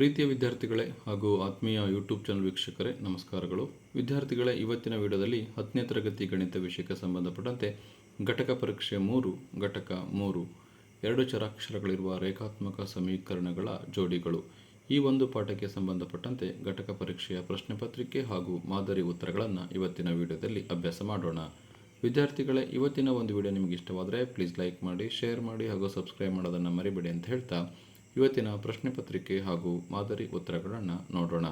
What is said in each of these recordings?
ಪ್ರೀತಿಯ ವಿದ್ಯಾರ್ಥಿಗಳೇ ಹಾಗೂ ಆತ್ಮೀಯ ಯೂಟ್ಯೂಬ್ ಚಾನಲ್ ವೀಕ್ಷಕರೇ, ನಮಸ್ಕಾರಗಳು. ವಿದ್ಯಾರ್ಥಿಗಳೇ, ಇವತ್ತಿನ ವಿಡಿಯೋದಲ್ಲಿ ಹತ್ತನೇ ತರಗತಿ ಗಣಿತ ವಿಷಯಕ್ಕೆ ಸಂಬಂಧಪಟ್ಟಂತೆ ಘಟಕ ಪರೀಕ್ಷೆ ಮೂರು, ಘಟಕ ಮೂರು, ಎರಡು ಚರಾಕ್ಷರಗಳಿರುವ ರೇಖಾತ್ಮಕ ಸಮೀಕರಣಗಳ ಜೋಡಿಗಳು. ಈ ಒಂದು ಪಾಠಕ್ಕೆ ಸಂಬಂಧಪಟ್ಟಂತೆ ಘಟಕ ಪರೀಕ್ಷೆಯ ಪ್ರಶ್ನೆ ಪತ್ರಿಕೆ ಹಾಗೂ ಮಾದರಿ ಉತ್ತರಗಳನ್ನು ಇವತ್ತಿನ ವಿಡಿಯೋದಲ್ಲಿ ಅಭ್ಯಾಸ ಮಾಡೋಣ. ವಿದ್ಯಾರ್ಥಿಗಳೇ, ಇವತ್ತಿನ ಒಂದು ವಿಡಿಯೋ ನಿಮಗೆ ಇಷ್ಟವಾದರೆ ಪ್ಲೀಸ್ ಲೈಕ್ ಮಾಡಿ ಶೇರ್ ಮಾಡಿ ಹಾಗೂ ಸಬ್ಸ್ಕ್ರೈಬ್ ಮಾಡೋದನ್ನು ಮರಿಬೇಡಿ ಅಂತ ಹೇಳ್ತಾ ಇವತ್ತಿನ ಪ್ರಶ್ನೆ ಪತ್ರಿಕೆ ಹಾಗೂ ಮಾದರಿ ಉತ್ತರಗಳನ್ನು ನೋಡೋಣ.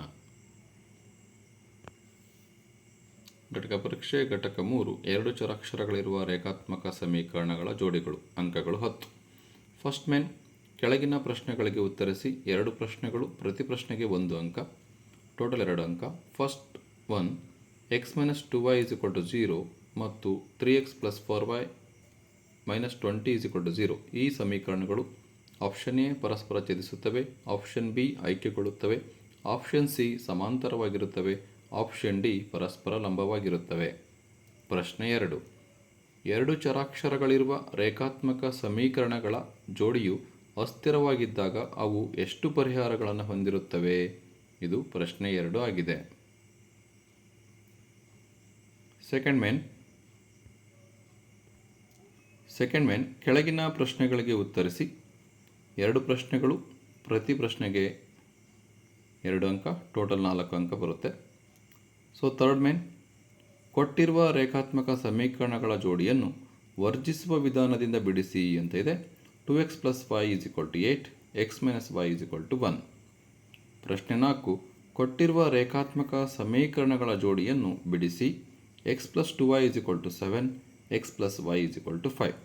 ಘಟಕ ಪರೀಕ್ಷೆ ಘಟಕ ಮೂರು, ಎರಡು ಚರಾಕ್ಷರಗಳಿರುವ ರೇಖಾತ್ಮಕ ಸಮೀಕರಣಗಳ ಜೋಡಿಗಳು, ಅಂಕಗಳು ಹತ್ತು. ಫಸ್ಟ್ ಮೆನ್, ಕೆಳಗಿನ ಪ್ರಶ್ನೆಗಳಿಗೆ ಉತ್ತರಿಸಿ ಎರಡು ಪ್ರಶ್ನೆಗಳು, ಪ್ರತಿ ಪ್ರಶ್ನೆಗೆ ಒಂದು ಅಂಕ, ಟೋಟಲ್ ಎರಡು ಅಂಕ. First one x minus two y is equal to zero ಮತ್ತು three x plus four y minus twenty is equal to zero ಈ ಸಮೀಕರಣಗಳು ಆಪ್ಷನ್ ಎ ಪರಸ್ಪರ ಛೇದಿಸುತ್ತವೆ. ಆಪ್ಷನ್ ಬಿ ಆಯ್ಕೆಗೊಳ್ಳುತ್ತವೆ ಆಪ್ಷನ್ ಸಿ ಸಮಾಂತರವಾಗಿರುತ್ತವೆ. ಆಪ್ಷನ್ ಡಿ ಪರಸ್ಪರ ಲಂಬವಾಗಿರುತ್ತವೆ. ಪ್ರಶ್ನೆ ಎರಡು. ಎರಡು ಚರಾಕ್ಷರಗಳಿರುವ ರೇಖಾತ್ಮಕ ಸಮೀಕರಣಗಳ ಜೋಡಿಯು ಅಸ್ಥಿರವಾಗಿದ್ದಾಗ ಅವು ಎಷ್ಟು ಪರಿಹಾರಗಳನ್ನು ಹೊಂದಿರುತ್ತವೆ? ಇದು ಪ್ರಶ್ನೆ ಎರಡು ಆಗಿದೆ. ಸೆಕೆಂಡ್ ಮೆನ್ ಸೆಕೆಂಡ್ ಮೆನ್ ಕೆಳಗಿನ ಪ್ರಶ್ನೆಗಳಿಗೆ ಉತ್ತರಿಸಿ. ಎರಡು ಪ್ರಶ್ನೆಗಳು, ಪ್ರತಿ ಪ್ರಶ್ನೆಗೆ ಎರಡು ಅಂಕ ಟೋಟಲ್ ನಾಲ್ಕು ಅಂಕ ಬರುತ್ತೆ. ಸೊ ಥರ್ಡ್ ಮೇನ್ ಕೊಟ್ಟಿರುವ ರೇಖಾತ್ಮಕ ಸಮೀಕರಣಗಳ ಜೋಡಿಯನ್ನು ವರ್ಜಿಸುವ ವಿಧಾನದಿಂದ ಬಿಡಿಸಿ ಅಂತ ಇದೆ. Two x plus y is equal to eight x minus y is equal to one ಪ್ರಶ್ನೆ ನಾಲ್ಕು, ಕೊಟ್ಟಿರುವ ರೇಖಾತ್ಮಕ ಸಮೀಕರಣಗಳ ಜೋಡಿಯನ್ನು ಬಿಡಿಸಿ x plus two y is equal to seven x plus y is equal to five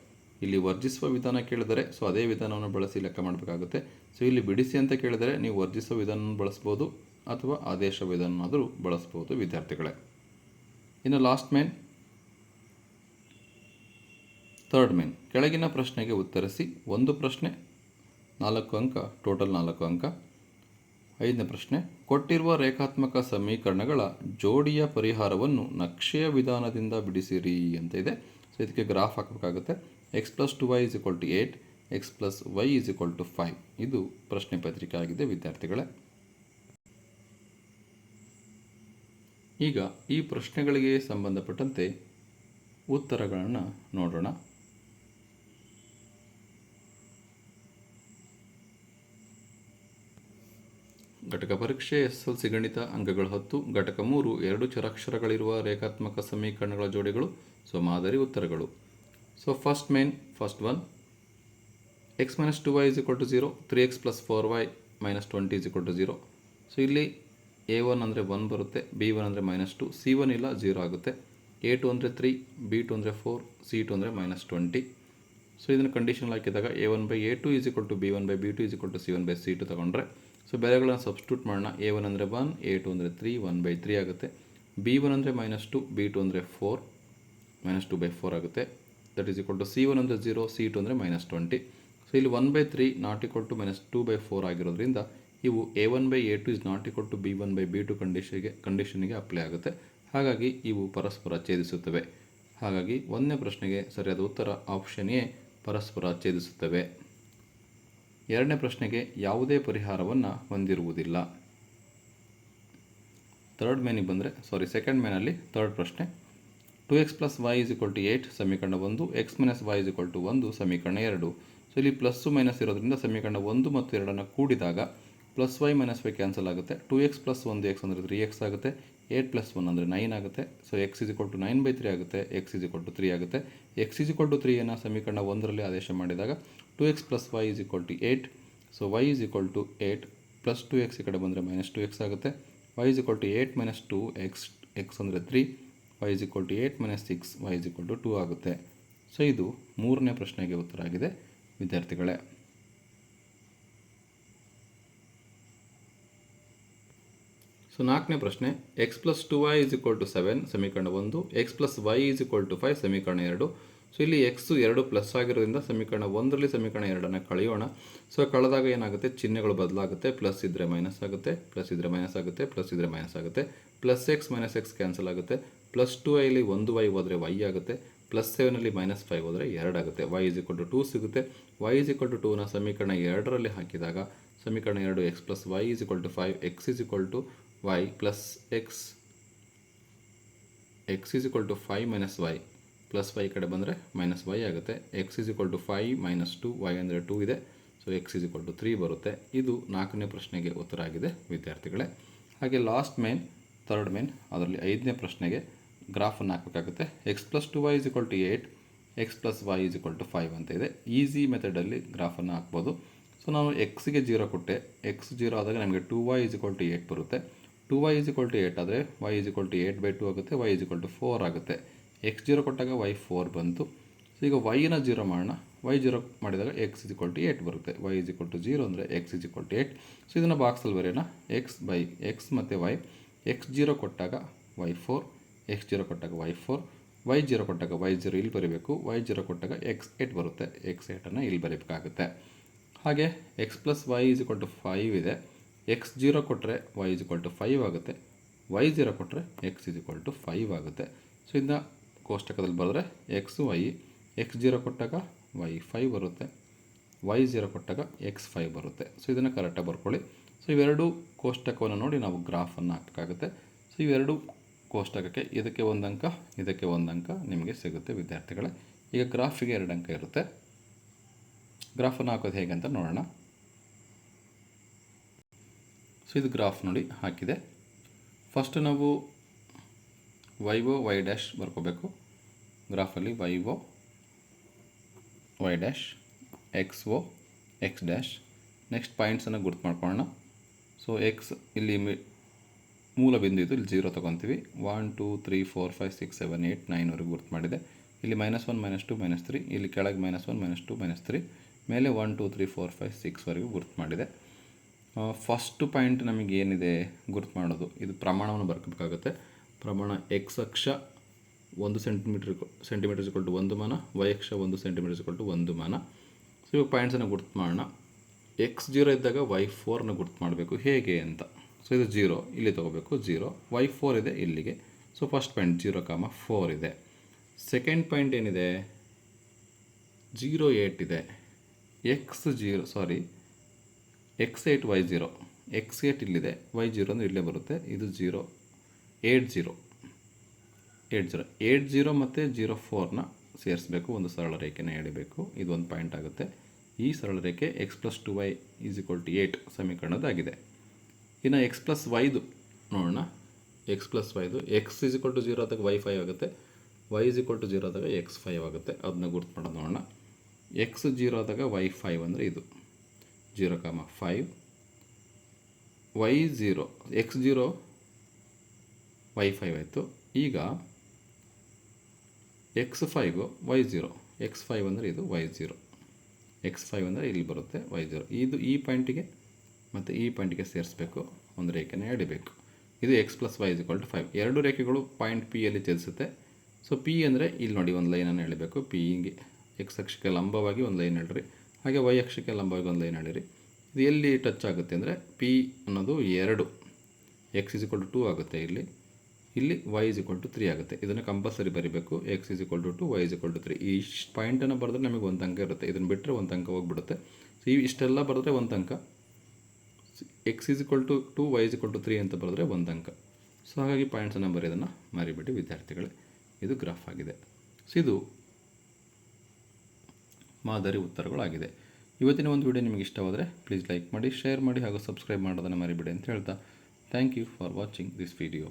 ಇಲ್ಲಿ ವರ್ಜಿಸುವ ವಿಧಾನ ಕೇಳಿದರೆ ಸೊ ಅದೇ ವಿಧಾನವನ್ನು ಬಳಸಿ ಲೆಕ್ಕ ಮಾಡಬೇಕಾಗುತ್ತೆ. ಸೊ ಇಲ್ಲಿ ಬಿಡಿಸಿ ಅಂತ ಕೇಳಿದರೆ, ನೀವು ವರ್ಜಿಸುವ ವಿಧಾನವನ್ನು ಬಳಸ್ಬೋದು, ಅಥವಾ ಆದೇಶ ವಿಧಾನನಾದರೂ ಬಳಸ್ಬೋದು, ವಿದ್ಯಾರ್ಥಿಗಳೇ. ಇನ್ನು ಲಾಸ್ಟ್ ಮೇನ್ ಥರ್ಡ್ ಮೇನ್ ಕೆಳಗಿನ ಪ್ರಶ್ನೆಗೆ ಉತ್ತರಿಸಿ, ಒಂದು ಪ್ರಶ್ನೆ, ನಾಲ್ಕು ಅಂಕ ಟೋಟಲ್ ನಾಲ್ಕು ಅಂಕ. ಐದನೇ ಪ್ರಶ್ನೆ, ಕೊಟ್ಟಿರುವ ರೇಖಾತ್ಮಕ ಸಮೀಕರಣಗಳ ಜೋಡಿಯ ಪರಿಹಾರವನ್ನು ನಕ್ಷೆಯ ವಿಧಾನದಿಂದ ಬಿಡಿಸಿರಿ ಅಂತ ಇದೆ. ಸೊ ಇದಕ್ಕೆ ಗ್ರಾಫ್ ಹಾಕಬೇಕಾಗುತ್ತೆ. X plus two y is equal to eight x plus y is equal to five ಇದು ಪ್ರಶ್ನೆ ಪತ್ರಿಕೆ ಆಗಿದೆ ವಿದ್ಯಾರ್ಥಿಗಳೇ. ಈಗ ಈ ಪ್ರಶ್ನೆಗಳಿಗೆ ಸಂಬಂಧಪಟ್ಟಂತೆ ಉತ್ತರಗಳನ್ನು ನೋಡೋಣ. ಘಟಕ ಪರೀಕ್ಷೆ, ಎಸ್ ಎಲ್ ಸಿ ಗಣಿತ, ಅಂಕಗಳು ಹತ್ತು, ಘಟಕ ಮೂರು, ಎರಡು ಚರಾಕ್ಷರಗಳಿರುವ ರೇಖಾತ್ಮಕ ಸಮೀಕರಣಗಳ ಜೋಡಿಗಳು ಸೊ ಉತ್ತರಗಳು. So first main, minus two y is equal to zero three x plus four y minus twenty is equal to zero so ಇಲ್ಲಿ ಎ ಒನ್ ಅಂದರೆ ಒನ್ ಬರುತ್ತೆ ಬಿ ಒನ್ ಅಂದರೆ ಮೈನಸ್ ಟು ಸಿ ಒನ್ ಇಲ್ಲ zero ಆಗುತ್ತೆ. A two ಅಂದರೆ three B two ಅಂದರೆ four C two ಅಂದರೆ minus twenty so ಇದನ್ನು ಕಂಡೀಷನ್ ಹಾಕಿದಾಗ a one by a two is equal to b one by b two is equal to c one by c two ತೊಗೊಂಡ್ರೆ so ಬೆಲೆಗಳನ್ನು substitute ಮಾಡೋಣ. A one ಅಂದರೆ one A two ಅಂದರೆ three one by three ಆಗುತ್ತೆ. B one ಅಂದರೆ minus two B two ಅಂದರೆ four minus two by four ಆಗುತ್ತೆ. That is equal to c one ಅಂದರೆ ಜೀರೋ ಸಿ ಟು ಅಂದರೆ ಮೈನಸ್ ಟ್ವೆಂಟಿ ಸೊ ಇಲ್ಲಿ one by three not equal to minus two by four ಆಗಿರೋದ್ರಿಂದ ಇವು a one by a two is not equal to b one by b two ಕಂಡೀಷನ್ಗೆ ಕಂಡೀಷನ್ಗೆ apply ಆಗುತ್ತೆ. ಹಾಗಾಗಿ ಇವು ಪರಸ್ಪರ ಛೇದಿಸುತ್ತವೆ. ಹಾಗಾಗಿ ಒಂದನೇ ಪ್ರಶ್ನೆಗೆ ಸರಿಯಾದ ಉತ್ತರ ಆಪ್ಷನ್ ಎ ಪರಸ್ಪರ ಛೇದಿಸುತ್ತವೆ. ಎರಡನೇ ಪ್ರಶ್ನೆಗೆ ಯಾವುದೇ ಪರಿಹಾರವನ್ನು ಹೊಂದಿರುವುದಿಲ್ಲ. ತರ್ಡ್ ಮೇನಿಗೆ ಬಂದರೆ ಸಾರಿ ಸೆಕೆಂಡ್ ಮೇನಲ್ಲಿ ಥರ್ಡ್ ಪ್ರಶ್ನೆ. Two x plus y is equal to eight ಸಮೀಕರಣ ಒಂದು x minus y is equal to ಒಂದು, ಸಮೀಕರಣ ಎರಡು. ಸೊ ಇಲ್ಲಿ ಪ್ಲಸ್ಸು ಮೈನಸ್ ಇರೋದ್ರಿಂದ ಸಮೀಕರಣ ಒಂದು ಮತ್ತು ಎರಡನ್ನು ಕೂಡಿದಾಗ plus y minus y cancel ಆಗುತ್ತೆ. ಟು ಎಕ್ಸ್ ಪ್ಲಸ್ ಒಂದು ಎಕ್ಸ್ ಅಂದರೆ ತ್ರೀ ಎಕ್ಸ್ ಆಗುತ್ತೆ. ಏಟ್ ಪ್ಲಸ್ ಒನ್ ಅಂದರೆ ನೈನ್ ಆಗುತ್ತೆ. So x is equal to nine by three ಆಗುತ್ತೆ. X is equal to three ಆಗುತ್ತೆ. ಎಕ್ಸ್ ಇಸ್ ಇಕ್ವಲ್ ಟು ತ್ರೀಯನ್ನು ಸಮೀಕರಣ ಒಂದರಲ್ಲಿ ಆದೇಶ ಮಾಡಿದಾಗ two x plus y is equal to eight so y is equal to eight plus two x ಈ ಕಡೆ ಬಂದರೆ ಮೈನಸ್ ಟು ಎಕ್ಸ್ ಆಗುತ್ತೆ. Y is equal to eight minus two x x ಅಂದರೆ three y is equal to eight minus six y is equal to two ಆಗುತ್ತೆ. So ಇದು ಮೂರನೇ ಪ್ರಶ್ನೆಗೆ ಉತ್ತರ ಆಗಿದೆ, ವಿದ್ಯಾರ್ಥಿಗಳೇ. ಸೊ ನಾಲ್ಕನೇ ಪ್ರಶ್ನೆ x plus two y is equal to seven ಸಮೀಕರಣ ಒಂದು x plus y is equal to five ಸಮೀಕರಣ ಎರಡು. ಸೊ ಇಲ್ಲಿ ಎಕ್ಸು ಎರಡು ಪ್ಲಸ್ ಆಗಿರೋದ್ರಿಂದ ಸಮೀಕರಣ ಒಂದರಲ್ಲಿ ಸಮೀಕರಣ ಎರಡನ್ನು ಕಳೆಯೋಣ. ಸೊ ಕಳೆದಾಗ ಏನಾಗುತ್ತೆ? ಚಿಹ್ನೆಗಳು ಬದಲಾಗುತ್ತೆ. ಪ್ಲಸ್ ಇದ್ದರೆ ಮೈನಸ್ ಆಗುತ್ತೆ ಪ್ಲಸ್ ಇದ್ದರೆ ಮೈನಸ್ ಆಗುತ್ತೆ ಪ್ಲಸ್ ಇದ್ದರೆ ಮೈನಸ್ ಆಗುತ್ತೆ. Plus x minus x cancel ಆಗುತ್ತೆ. ಪ್ಲಸ್ ಟು ಐಲಿ ಒಂದು ವೈ ಹೋದರೆ ವೈ ಆಗುತ್ತೆ ಪ್ಲಸ್ ಸೆವೆನಲ್ಲಿ ಮೈನಸ್ ಫೈವ್ ಹೋದರೆ ಎರಡಾಗುತ್ತೆ y is equal to two ಸಿಗುತ್ತೆ. ವೈ ಇಸ್ ಇಕ್ವಲ್ ಟು ಟೂನ ಸಮೀಕರಣ ಎರಡರಲ್ಲಿ ಹಾಕಿದಾಗ, ಸಮೀಕರಣ ಎರಡು x plus y is equal to five x is equal to y plus x x is equal to five minus y plus y ಕಡೆ ಬಂದರೆ minus y ಆಗುತ್ತೆ. X is equal to five minus two y ಅಂದರೆ two ಇದೆ. So x is equal to three ಬರುತ್ತೆ. ಇದು ನಾಲ್ಕನೇ ಪ್ರಶ್ನೆಗೆ ಉತ್ತರ ಆಗಿದೆ, ವಿದ್ಯಾರ್ಥಿಗಳೇ. ಹಾಗೆ ಲಾಸ್ಟ್ ಮೇನ್ ಥರ್ಡ್ ಮೇನ್ ಅದರಲ್ಲಿ ಐದನೇ ಪ್ರಶ್ನೆಗೆ ಗ್ರಾಫನ್ನು ಹಾಕಬೇಕಾಗುತ್ತೆ. X plus two y is equal to eight x plus y is equal to five ಅಂತ ಇದೆ. ಈಸಿ ಮೆಥಡಲ್ಲಿ ಗ್ರಾಫನ್ನು ಹಾಕ್ಬೋದು. ಸೊ ನಾನು ಎಕ್ಸ್ಗೆ ಜೀರೋ ಕೊಟ್ಟೆ. ಎಕ್ಸ್ ಜೀರೋ ಆದಾಗ ನಮಗೆ two y is equal to eight ಬರುತ್ತೆ. Two y is equal to eight ಆದರೆ y is equal to eight by two ಆಗುತ್ತೆ y is equal to four ಆಗುತ್ತೆ. ಎಕ್ಸ್ ಜೀರೋ ಕೊಟ್ಟಾಗ ವೈ ಫೋರ್ ಬಂತು. So ಈಗ ವೈನ ಜೀರೋ ಮಾಡೋಣ. ವೈ ಜೀರೋ ಮಾಡಿದಾಗ x is equal to eight ಬರುತ್ತೆ. Y is equal to zero ಅಂದರೆ x is equal to eight so ಇದನ್ನು ಬಾಕ್ಸಲ್ಲಿ ಬರೆಯೋಣ. ಎಕ್ಸ್ ಬೈ ಎಕ್ಸ್ ಮತ್ತು ವೈ ಎಕ್ಸ್ ಜೀರೋ ಕೊಟ್ಟಾಗ ವೈ ಫೋರ್ ಎಕ್ಸ್ ಜೀರೋ ಕೊಟ್ಟಾಗ ವೈ ಫೋರ್ ವೈ ಜೀರೋ ಕೊಟ್ಟಾಗ ವೈ ಜೀರೋ ಇಲ್ಲಿ ಬರೀಬೇಕು. ವೈ ಜೀರೋ ಕೊಟ್ಟಾಗ ಎಕ್ಸ್ ಏಟ್ ಬರುತ್ತೆ. ಎಕ್ಸ್ ಏಟನ್ನು ಇಲ್ಲಿ ಬರೀಬೇಕಾಗುತ್ತೆ. ಹಾಗೆ x plus y is equal to five ಇದೆ. ಎಕ್ಸ್ ಜೀರೋ ಕೊಟ್ಟರೆ y is equal to five ಆಗುತ್ತೆ. ವೈ ಜೀರೋ ಕೊಟ್ಟರೆ x is equal to five ಆಗುತ್ತೆ. ಸೊ ಇದನ್ನ ಕೋಷ್ಟಕದಲ್ಲಿ ಬರೆದ್ರೆ ಎಕ್ಸ್ ವೈ ಎಕ್ಸ್ ಜೀರೋ ಕೊಟ್ಟಾಗ ವೈ ಫೈವ್ ಬರುತ್ತೆ. ವೈ ಜೀರೋ ಕೊಟ್ಟಾಗ ಎಕ್ಸ್ ಫೈವ್ ಬರುತ್ತೆ. ಸೊ ಇದನ್ನು ಕರೆಕ್ಟಾಗಿ ಬರ್ಕೊಳ್ಳಿ. ಸೊ ಇವೆರಡು ಕೋಷ್ಟಕವನ್ನು ನೋಡಿ ನಾವು ಗ್ರಾಫನ್ನು ಹಾಕಬೇಕಾಗುತ್ತೆ. ಸೊ ಇವೆರಡು ಕೋಷ್ಟಕಕ್ಕೆ ಇದಕ್ಕೆ ಒಂದು ಅಂಕ, ಇದಕ್ಕೆ ಒಂದು ಅಂಕ ನಿಮಗೆ ಸಿಗುತ್ತೆ ವಿದ್ಯಾರ್ಥಿಗಳೇ. ಈಗ ಗ್ರಾಫಿಗೆ ಎರಡು ಅಂಕ ಇರುತ್ತೆ. ಗ್ರಾಫನ್ನು ಹಾಕೋದು ಹೇಗೆ ಅಂತ ನೋಡೋಣ. ಸೊ ಇದು ಗ್ರಾಫ್ ನೋಡಿ ಹಾಕಿದೆ. ಫಸ್ಟ್ ನಾವು ವೈ ಒ ವೈ ಡ್ಯಾಶ್ ಬರ್ಕೋಬೇಕು. ಗ್ರಾಫಲ್ಲಿ y O y dash x O x dash. Next ಪಾಯಿಂಟ್ಸನ್ನು ಗುರ್ತು ಮಾಡ್ಕೊಳ್ಳೋಣ. ಸೊ ಎಕ್ಸ್ ಇಲ್ಲಿ ಮೂಲ ಬಿಂದು ಇದು, ಇಲ್ಲಿ zero ತೊಗೊತೀವಿ. One two three four five six seven eight ನೈನ್ವರೆಗೆ ಗುರ್ತು ಮಾಡಿದೆ. ಇಲ್ಲಿ minus one minus two minus three ಇಲ್ಲಿ ಕೆಳಗೆ minus one minus two minus three ಮೇಲೆ one two three four five ಸಿಕ್ಸ್ವರೆಗೂ ಗುರ್ತು ಮಾಡಿದೆ. ಫಸ್ಟ್ ಪಾಯಿಂಟ್ ನಮಗೆ ಏನಿದೆ ಗುರ್ತು ಮಾಡೋದು? ಇದು ಪ್ರಮಾಣವನ್ನು ಬರ್ಕೋಬೇಕಾಗುತ್ತೆ. ಪ್ರಮಾಣ ಎಕ್ಸ್ ಅಕ್ಷ ಒಂದು ಸೆಂಟಿಮೀಟ್ರ್ ಸೆಂಟಿಮೀಟರ್ ಕೊಟ್ಟು ಒಂದು ಮಾನ ವೈ ಅಕ್ಷ ಒಂದು ಸೆಂಟಿಮೀಟರ್ ಕೊಟ್ಟು ಒಂದು ಮಾನ. ಸೊ ಇವಾಗ ಪಾಯಿಂಟ್ಸನ್ನು ಗುರ್ತು ಮಾಡೋಣ. ಎಕ್ಸ್ ಜೀರೋ ಇದ್ದಾಗ ವೈ ಫೋರ್ನ ಗುರ್ತು ಮಾಡಬೇಕು. ಹೇಗೆ ಅಂತ? ಸೊ ಇದು ಜೀರೋ ಇಲ್ಲಿ ತೊಗೋಬೇಕು. ಜೀರೋ ವೈ ಫೋರ್ ಇದೆ ಇಲ್ಲಿಗೆ. So first point zero comma four ಇದೆ. ಸೆಕೆಂಡ್ ಪಾಯಿಂಟ್ ಏನಿದೆ? ಜೀರೋ ಏಟ್ ಇದೆ. X zero sorry x eight y zero x eight ಇಲ್ಲಿದೆ. ವೈ ಜೀರೋ ಅಂದರೆ ಇಲ್ಲೇ ಬರುತ್ತೆ. ಇದು zero eight zero eight zero eight zero ಮತ್ತು ಜೀರೋ ಫೋರ್ನ ಸೇರಿಸಬೇಕು. ಒಂದು ಸರಳ ರೇಖೆನ ಎಳಿಬೇಕು. ಇದು ಒಂದು ಪಾಯಿಂಟ್ ಆಗುತ್ತೆ. ಈ ಸರಳ ರೇಖೆ x plus two y is equal to eight ಸಮೀಕರಣದಾಗಿದೆ ಇನ್ನು ಎಕ್ಸ್ ಪ್ಲಸ್ ವೈದು ನೋಡೋಣ. ಎಕ್ಸ್ ಪ್ಲಸ್ ವೈದು x is equal to zero ಆದಾಗ ವೈ ಫೈವ್ ಆಗುತ್ತೆ. Y is equal to zero ಆದಾಗ ಎಕ್ಸ್ ಫೈವ್ ಆಗುತ್ತೆ. ಅದನ್ನ ಗುರ್ತು ಮಾಡೋದು ನೋಡೋಣ. ಎಕ್ಸ್ ಜೀರೋ ಆದಾಗ ವೈ ಫೈವ್ ಅಂದರೆ ಇದು. Zero comma five y zero x zero y five ಆಯಿತು. ಈಗ x five y zero x five ಅಂದರೆ ಇದು ವೈ ಜೀರೋ ಎಕ್ಸ್ ಫೈವ್ ಅಂದರೆ ಇಲ್ಲಿ ಬರುತ್ತೆ ವೈ ಜೀರೋ ಇದು ಈ ಪಾಯಿಂಟಿಗೆ ಮತ್ತು ಈ ಪಾಯಿಂಟ್ಗೆ ಸೇರಿಸಬೇಕು. ಒಂದು ರೇಖೆನ ಎಳಿಬೇಕು. ಇದು x plus y is equal to five ಎರಡು ರೇಖೆಗಳು ಪಾಯಿಂಟ್ ಪಿಯಲ್ಲಿ ಚಲಿಸುತ್ತೆ. ಸೊ ಪಿ ಅಂದರೆ ಇಲ್ಲಿ ನೋಡಿ ಒಂದು ಲೈನನ್ನು ಎಳಿಬೇಕು. ಹಿಂಗೆ ಎಕ್ಸ್ ಅಕ್ಷಕ್ಕೆ ಲಂಬವಾಗಿ ಒಂದು ಲೈನ್ ಎಳ್ರಿ. ಹಾಗೆ ವೈ ಅಕ್ಷಕ್ಕೆ ಲಂಬವಾಗಿ ಒಂದು ಲೈನ್ ಎಳಿರಿ. ಇದು ಎಲ್ಲಿ ಟಚ್ ಆಗುತ್ತೆ ಅಂದರೆ ಪಿ ಅನ್ನೋದು ಎರಡು. ಎಕ್ಸ್ ಇಸ್ ಟು ಟೂ ಆಗುತ್ತೆ ಇಲ್ಲಿ. ಇಲ್ಲಿ y is equal to three ಆಗುತ್ತೆ. ಇದನ್ನು ಕಂಪಲ್ಸರಿ ಬರಿಬೇಕು. X is equal to two y is equal to three ಈ ಪಾಯಿಂಟನ್ನು ಬರೆದ್ರೆ ನಮಗೆ ಒಂದು ಅಂಕ ಇರುತ್ತೆ. ಇದನ್ನು ಬಿಟ್ಟರೆ ಒಂದು ಅಂಕ ಹೋಗ್ಬಿಡುತ್ತೆ. ಸೊ ಈ ಇಷ್ಟೆಲ್ಲ ಬರೆದ್ರೆ ಒಂದು ಅಂಕ. X is equal to two y is equal to three ಅಂತ ಬರೆದ್ರೆ ಒಂದು ಅಂಕ. ಸೊ ಹಾಗಾಗಿ ಪಾಯಿಂಟ್ಸನ್ನು ಬರೆಯೋದನ್ನು ಮರಿಬಿಟ್ಟು ವಿದ್ಯಾರ್ಥಿಗಳೇ, ಇದು ಗ್ರಾಫ್ ಆಗಿದೆ. ಸೊ ಇದು ಮಾದರಿ ಉತ್ತರಗಳಾಗಿದೆ. ಇವತ್ತಿನ ಒಂದು ವಿಡಿಯೋ ನಿಮಗೆ ಇಷ್ಟವಾದರೆ ಪ್ಲೀಸ್ ಲೈಕ್ ಮಾಡಿ ಶೇರ್ ಮಾಡಿ ಹಾಗೂ ಸಬ್ಸ್ಕ್ರೈಬ್ ಮಾಡೋದನ್ನು ಮರಿಬೇಡಿ ಅಂತ ಹೇಳ್ತಾ thank you for watching this video